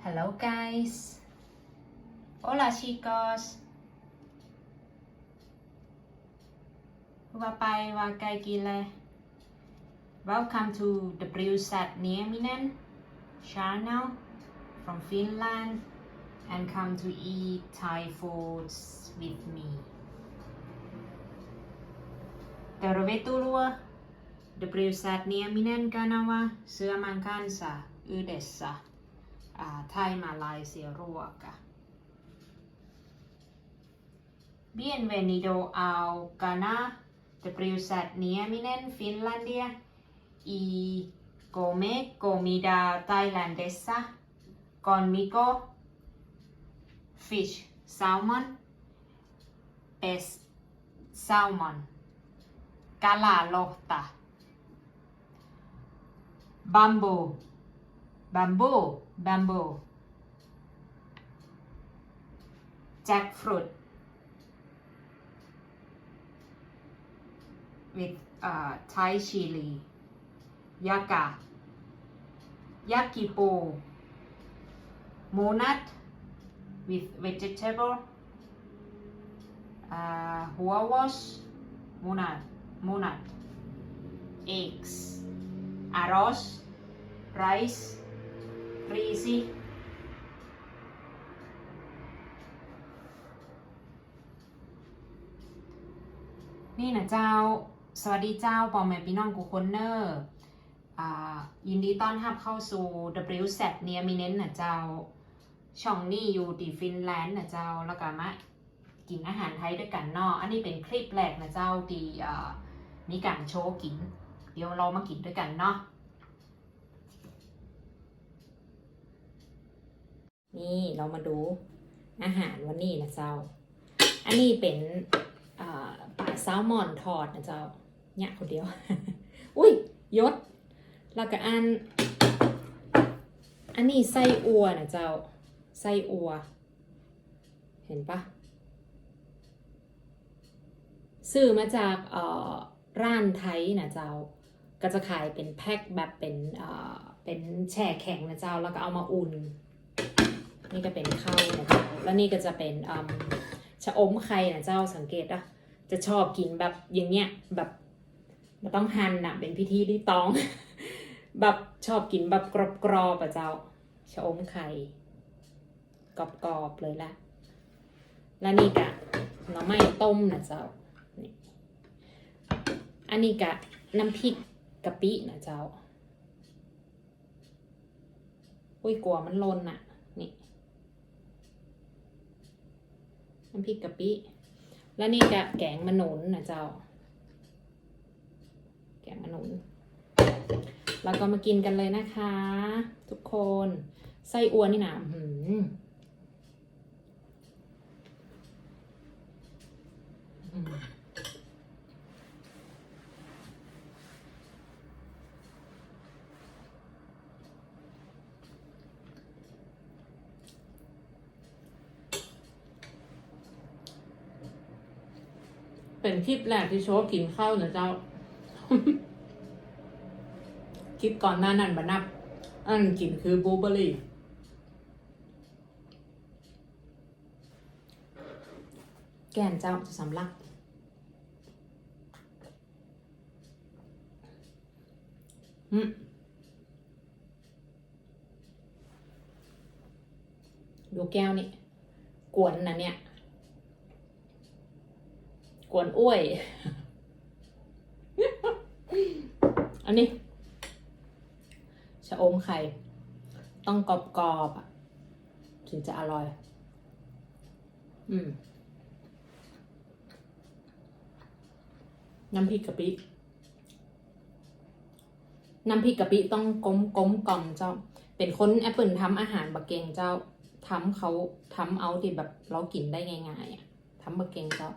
Hello guys. Hola chicos. Vapai và cây kile. Welcome to the Brewsat Nieminen channel from Finland and come to eat Thai foods with me. Tervetuloa The Brewsat Nieminen kanava syömään kanssa yhdessä ää, thaimaalaisia ruoka. Bienvenido ao canal de Brewsat Nieminen Finlandia y come comida tailandesa conmigo fish salmon pes salmon kalalohta bamboo bamboo bamboo. Jackfruit. With uh, Thai chili. Yaga yakipo monut with vegetable. Uh, huavos monut monut eggs. Arroz. Rice riisi นี่นะเจ้า สวัสดีเจ้าปอมแม่พี่น้องกูคนเนอร์อ่ายินดีต้อนรับเข้าสู่ W s e t เนียมิเนนนะเจ้า ช่องนี้อยู่ที่ฟินแลนด์นะเจ้า แล้วก็มากินอาหารไทยด้วยกันเนาะอันนี้เป็นคลิปแรกนะเจ้าที่มีการโชว์กิน เดี๋ยวเรามากินด้วยกันเนาะ นี่เรามาดูอาหารวันนี้นะเจ้า อันนี้เป็นปลาแซลมอนทอดนะเจ้าเนี่ยคนเดียว อุ้ยยศแล้วก็อัน อันนี้ไส้อัวนะเจ้า ไส้อัว เห็นปะซื้อมาจากร้านไทยนะเจ้า ก็จะขายเป็นแพ็คแบบเป็นเป็นแช่แข็งนะเจ้า แล้วก็เอามาอุ่น นี่ก็เป็นข้าวนะเจ้าแล้วนี่ก็จะเป็นชะอมไข่นะเจ้าสังเกตอะจะชอบกินแบบอย่างเงี้ยแบบมันต้องหั่นนะเป็นพิธีที่ต้อง แบบชอบกินแบบกรอบๆอะเจ้าชะอมไข่กรอบๆเลยละแล้วนี่กะหน่อไม้ต้มนะเจ้าอันนี้กะน้ำพริกกะปินะเจ้า อุ้ยกลัวมันลนอะ น้ำพริกกะปิ แล้วนี่จะแกงมะนุนนะเจ้า แกงมะนุนแล้วก็มากินกันเลยนะคะ ทุกคนไส้อัวนี่นะหืมอืม เป็นคลิปแรกที่โชว์กินข้าวนะเจ้า คลิปก่อนหน้านั้นบนับ อันกินคือบลูเบอร์รี่ แกนเจ้าจะสำลัก อืมดูแก้วนี่ กวนนะเนี่ย กวนอ้วย อันนี้ชะอมไข่ ต้องกรอบกรอบๆอะถึงจะอร่อย อืม น้ำพริกกะปิ น้ำพริกกะปิต้องกลมกลมกล่อมเจ้า เป็นคนแอปเปิลทำอาหารบะเกงเจ้าทำเขาทำเอาที่แบบเรากินได้ง่ายๆอะทำบะเกงเจ้า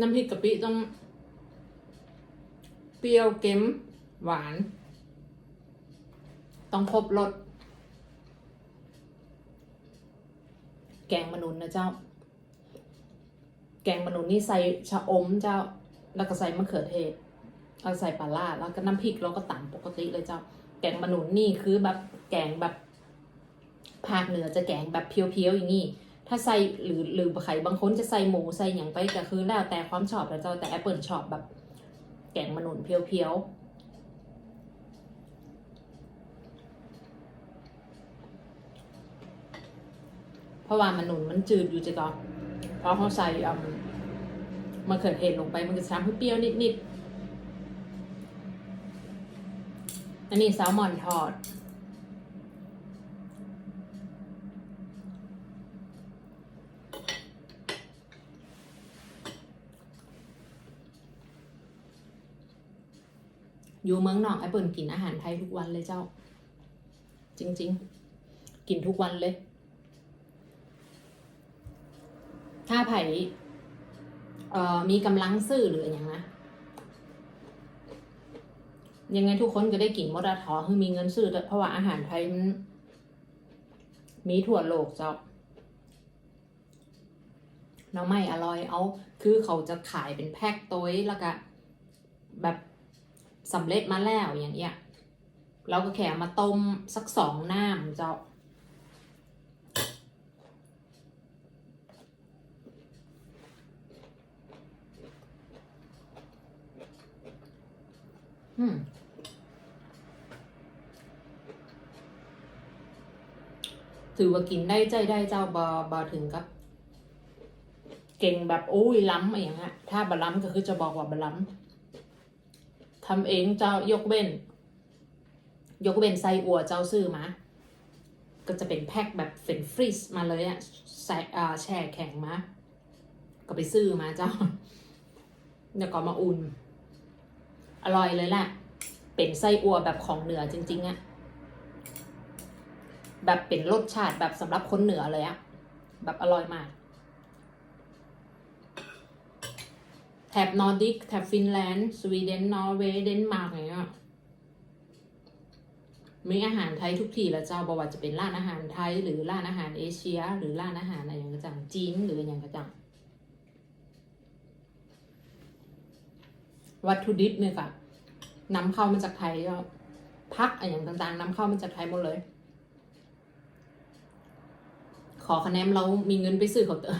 น้ำพริกกะปิต้อง เปรี้ยวเค็มหวาน ต้องครบรสแกงมะนุนนะเจ้า แกงมะนุนนี่ใส่ชะอมเจ้า แล้วก็ใส่มะเขือเทศแล้วใส่ปลาล่าแล้วก็น้ำพริกเราก็ตำปกติเลยเจ้า แกงมะนุนนี่คือแบบแกงแบบภาคเหนือจะแกงแบบเพียวๆอย่างนี้ ถ้าใส่หรือหรือไข่บางคนจะใส่หมูใส่อย่างไปก็คือแล้วแต่ความชอบแล้วเจ้าแต่แอปเปิลชอบแบบ แกงมะหนุนเพียวๆเพราะว่ามันหนุนมันจืดอยู่จะก่อนพอเขาใส่อมมะเขือเทศลงไปมันจะทำให้เปรี้ยวนิดๆ อันนี้แซลมอนทอด อยู่เมืองนอกไอ้เปิ่นกินอาหารไทยทุกวันเลยเจ้า จริง ๆ กินทุกวันเลย ถ้าไผ่อ่อมีกำลังซื้อหรืออย่างนะยังไงทุกคนก็ได้กินมดอะทอคือมีเงินซื้อเพราะว่าอาหารไทยมันมีทั่วโลกเจ้าน้องไม่อร่อยเอา คือเขาจะขายเป็นแพ็คตัวแล้วก็แบบ สำเร็จมาแล้วอย่างเงี้ยเราก็แค่มาต้มสักสองน้ำเจ้าอืมถือว่ากินได้ใจได้เจ้าบอบอถึงกับ เก่งแบบโอ้ยล้ำอะไรอย่างเงี้ยถ้าบะล้ำก็คือจะบอกว่าบะล้ำ ทำเองเจ้ายกเว้น ยกเว้นไส้อัวเจ้าซื้อมา ก็จะเป็นแพ็คแบบเฟรนฟรีสมาเลยอะใส่แช่แข็งมา ก็ไปซื้อมาเจ้าแล้วก็มาอุ่น อร่อยเลยแหละ เป็นไส้อัวแบบของเหนือจริง ๆอะแบบเป็นรสชาติแบบสำหรับคนเหนือเลยอะแบบอร่อยมาก แถบนอร์ดิกแถบฟินแลนด์ สวีเดน นอร์เวย์ เดนมาร์กอะไรเงี้ยมีอาหารไทยทุกที่ล้วเจ้าบอกว่าจะเป็นร้านอาหารไทย หรือร้านอาหารเอเชีย หรือร้านอาหารอะไรอย่างกระจังจีนหรืออย่างกระจังวัตถุดิบเนี่ยค่ะนำเข้ามาจากไทยก็พักอะไรอย่างต่างๆนำเข้ามาจากไทยหมดเลย ขอคะแนนเรามีเงินไปซื้อเขาเถอะ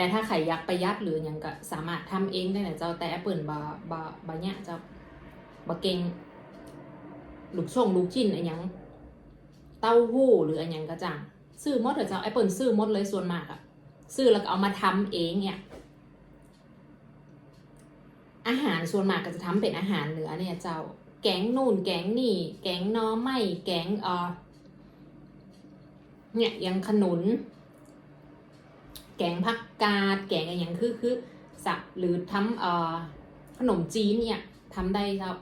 แต่ถ้าใครอยากประหยัดหรืออย่างก็สามารถทำเองได้นะเจ้าแต่แอปเปิลบาบาบาเนี่ยเจ้าบาเก่งลูกส่งลูกชิ้นอะไรอย่างเต้าหู้หรืออะไรอย่างก็จังซื้อมดเถอเจ้าแอปเปิลซื้อมดเลยส่วนมากอะซื้อแล้วก็เอามาทำเองเนี่ยอาหารส่วนมากก็จะทำเป็นอาหารเหนือเนี่ยเจ้าแกงนู่นแกงนี่ แกงหนอไม่แกงเออเนี่ยยังขนุน แกงผักกาด แกงอะไรอย่างคือคือสับหรือทำเอ่อขนมจีนเนี่ยทำได้เจ้า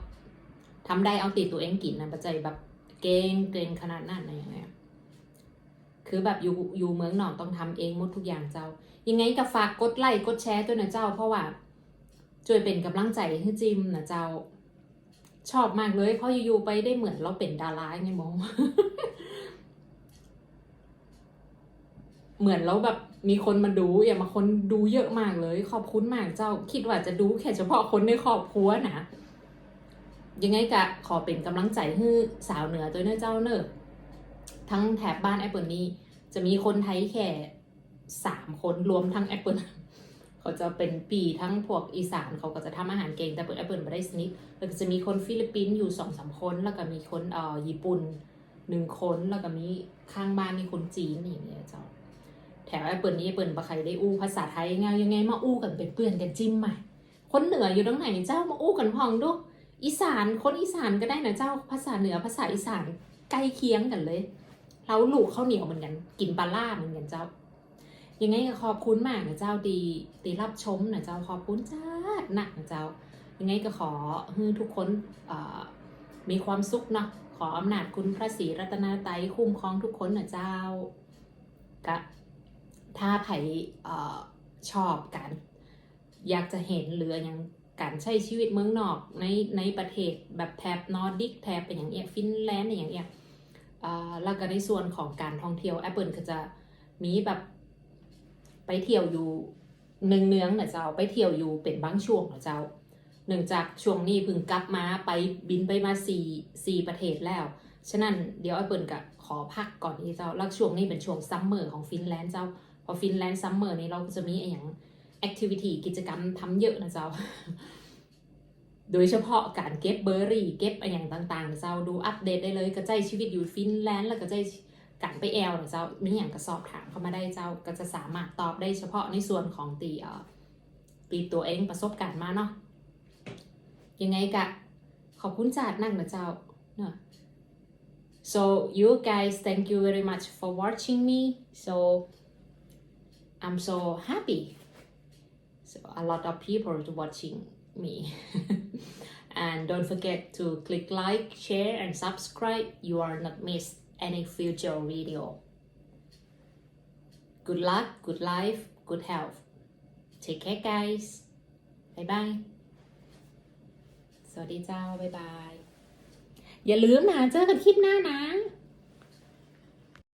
ทำได้เอาติดตัวเองกินนะปัจจัยแบบเก่งเก่งขนาดนั้นอะไรอย่างเงี้ยคือแบบอยู่อยู่เมืองนอกต้องทำเองหมดทุกอย่างเจ้า ยังไงก็ฝากกดไลค์กดแชร์ด้วยนะเจ้า เพราะว่าช่วยเป็นกำลังใจให้จิมนะเจ้า ชอบมากเลย เพราะอยู่ๆไปได้เหมือนเราเป็นดาราไงมอง เหมือนเราแบบ มีคนมาดูอย่ามาคนดูเยอะมากเลย ขอบคุณมากเจ้าคิดว่าจะดูแค่เฉพาะคนในครอบครัวนะยังไงกะขอเป็นกำลังใจให้สาวเหนือตัวเน้อเจ้าเนอะทั้งแถบบ้านแอปเปิลนี้ จะมีคนไทยแค่สามคนรวมทั้งแอปเปิลเขาจะเป็นปีทั้งพวกอีสานเขาก็จะทำอาหารเก่งแต่เปิดแอปเปิลไม่ได้สนิทแล้วก็จะมีคนฟิลิปปินส์อยู่สองสามคน แล้วก็มีคนเอ่อญี่ปุ่นหนึ่งคนแล้วก็มีข้างบ้านมีคนจีนอย่างเงี้ยเจ้า แถวแอปเปิลนี้แอปเปิลบะใครได้อู้ภาษาไทยไงยังไงมาอู้กันเป็นเพื่อนกันจิ้มใหม่คนเหนืออยู่ตรงไหนเจ้ามาอู้กันพองดูอีสานคนอีสานก็ได้นะเจ้าภาษาเหนือภาษาอีสานใกล้เคียงกันเลยเราหลูกข้าวเหนียวเหมือนกันกินปลาล่าเหมือนกันเจ้ายังไงก็ขอบคุณมากนะเจ้าดีตีรับชมนะเจ้าขอบคุณจ้าหนักนะเจ้า ยังไงก็ขอให้ทุกคนมีความสุขเนาะขออำนาจคุณพระศรีรัตนตรัยคุ้มครองทุกคนนะเจ้ากะ ถ้าไผ่ชอบกันอยากจะเห็นหรืออย่างการใช้ชีวิตเมืองนอกในในประเทศแบบแถบนอร์ดิกแถบเป็นอย่างเงี้ยฟินแลนด์อย่างเงี้ยอ่าแล้วก็ในส่วนของการท่องเที่ยว Apple ก็จะมีแบบไปเที่ยวอยู่เนืองเนืองนะเจ้าไปเที่ยวอยู่เป็นบางช่วงนะเจ้าเนื่องจากช่วงนี้พิ่งกลับมาไปบินไปมาสี่สี่ประเทศแล้ว ฉะนั้นเดี๋ยวไอ้เปิ่นกะขอพักก่อนที่เจ้าแล้วช่วงนี้เป็นช่วงซัมเมอร์ของฟินแลนด์เจ้า พอฟินแลนด์ซัมเมอร์นี้เราก็จะมีไออย่างแอคทิวิตี้กิจกรรมทำเยอะนะเจ้า โดยเฉพาะการเก็บเบอร์รี่ เก็บอะไรอย่างต่างๆนะเจ้าดูอัปเดตได้เลยกระจายชีวิตอยู่ฟินแลนด์แล้วก็ใจการไปแอลนะเจ้ามีอย่างก็สอบถามเข้ามาได้เจ้าก็จะสามารถตอบได้เฉพาะในส่วนของตีเอ่อตีตัวเองประสบการณ์มาเนาะยังไงกะขอบคุณจาดนั่งนะเจ้าเนอะ so you guys thank you very much for watching me so I'm so happy so a lot of people are watching me and don't forget to click like share and subscribe you are not miss any future video good luck good life good health take care guys bye bye สวัสดีเจ้า บ๊ายบาย อย่าลืมนะ เจอกันคลิปหน้านะ